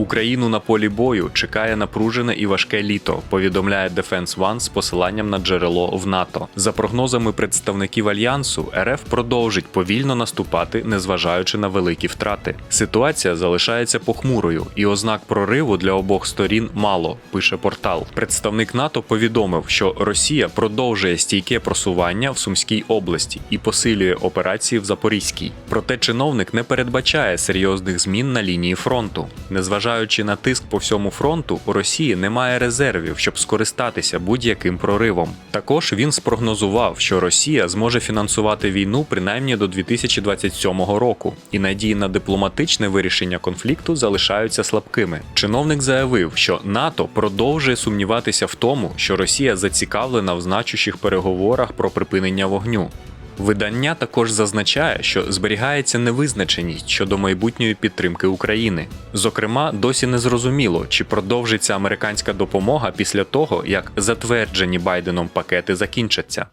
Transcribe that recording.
Україну на полі бою чекає напружене і важке літо. Повідомляє Defense One з посиланням на джерело в НАТО. За прогнозами представників альянсу, РФ продовжить повільно наступати, незважаючи на великі втрати. Ситуація залишається похмурою, і ознак прориву для обох сторін мало. Пише портал. Представник НАТО повідомив, що Росія продовжує стійке просування в Сумській області і посилює операції в Запорізькій. Проте чиновник не передбачає серйозних змін на лінії фронту. Незважаючи на тиск по всьому фронту, у Росії немає резервів, щоб скористатися будь-яким проривом. Також він спрогнозував, що Росія зможе фінансувати війну принаймні до 2027 року, і надії на дипломатичне вирішення конфлікту залишаються слабкими. Чиновник заявив, що НАТО продовжує сумніватися в тому, що Росія зацікавлена в значущих переговорах про припинення вогню. Видання також зазначає, що зберігається невизначеність щодо майбутньої підтримки України. Зокрема, досі не зрозуміло, чи продовжиться американська допомога після того, як затверджені Байденом пакети закінчаться.